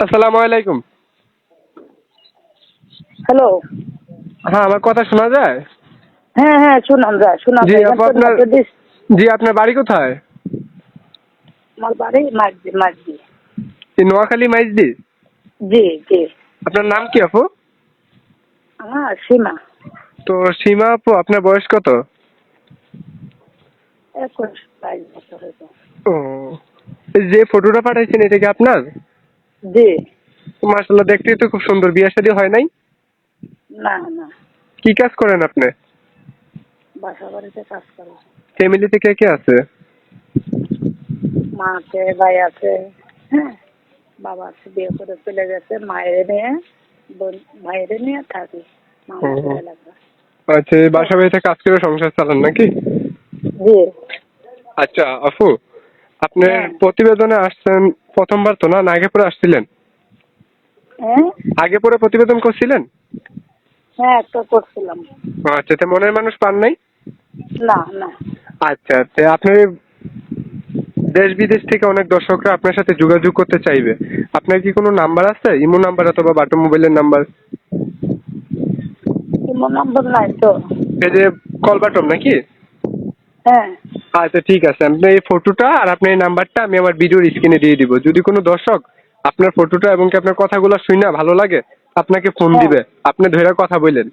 আসসালামু আলাইকুম। হ্যালো। হ্যাঁ আমার কথা শোনা যায়? হ্যাঁ হ্যাঁ শোনান যায় শোনান জি, যায়। আপু, আপনার- জি আপনার বাড়ি কোথায়? আমার বাড়ি মাঝদি মাঝদি এই নোয়াখালী মাইজদি? জি জি। আপনার নাম কি আপু? আমার সীমা। তো সীমা আপু আপনার বয়স কত? একুশ বাইশ বছর ও যে ফটোটা পাঠাইছেন এটা কি আপনার? জি। মার্শাল্লাহ দেখতে তো খুব সুন্দর। বিয়ে শাদী হয় নাই? না না। কি কাজ করেন আপনি? বাসা বাড়িতে কাজ করে। ফ্যামিলিতে কে কে আছে? মা আছে ভাই আছে হ্যাঁ। বাবা আছে বিয়ে করে চলে গেছে মায়ের নিয়ে বোন ভাইয়ের নিয়ে থাকি। মামার এলাকা আচ্ছা বাসা বাড়িতে কাজ করে সংসার চালান নাকি? জি। আচ্ছা আপু আপনি হ্যাঁ। প্রতিবেদনে আসছেন প্রথমবার তো না? আগে পরে আসছিলেন? হ্যাঁ। আগে পরে প্রতিবেদন করছিলেন? হ্যাঁ করছিলাম। আচ্ছা তো মনের মানুষ পান নাই? না না। আচ্ছা তো আপনার দেশ বিদেশ থেকে অনেক দর্শকরা আপনার সাথে যোগাযোগ করতে চাইবে। আপনার কি কোনো নাম্বার আছে? ইমো নাম্বার অথবা বাটো মোবাইলের নাম্বার? তোমার নম্বর নাই তো। এই যে কল বাটম নাকি? হ্যাঁ। আচ্ছা ঠিক আছে। আপনি এই ফটোটা আর আপনার এই নাম্বারটা আমি আমার ভিডিওর স্ক্রিনে দিয়ে দিব। যদি কোনো দর্শক আপনার ফটোটা এবং কি আপনার কথাগুলো শুনে ভালো লাগে আপনাকে ফোন হ্যাঁ। দিবে। আপনি ধরে কথা বললেন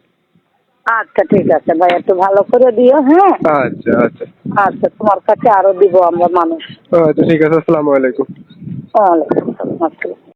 আচ্ছা ঠিক আছে ভাই একটু ভালো করে দিও হ্যাঁ? আচ্ছা আচ্ছা। আচ্ছা তোমার কাছে আরও দিব আমরা মানুষ। আচ্ছা ঠিক আছে আসসালামু আলাইকুম। ওয়ালাইকুম আসসালাম।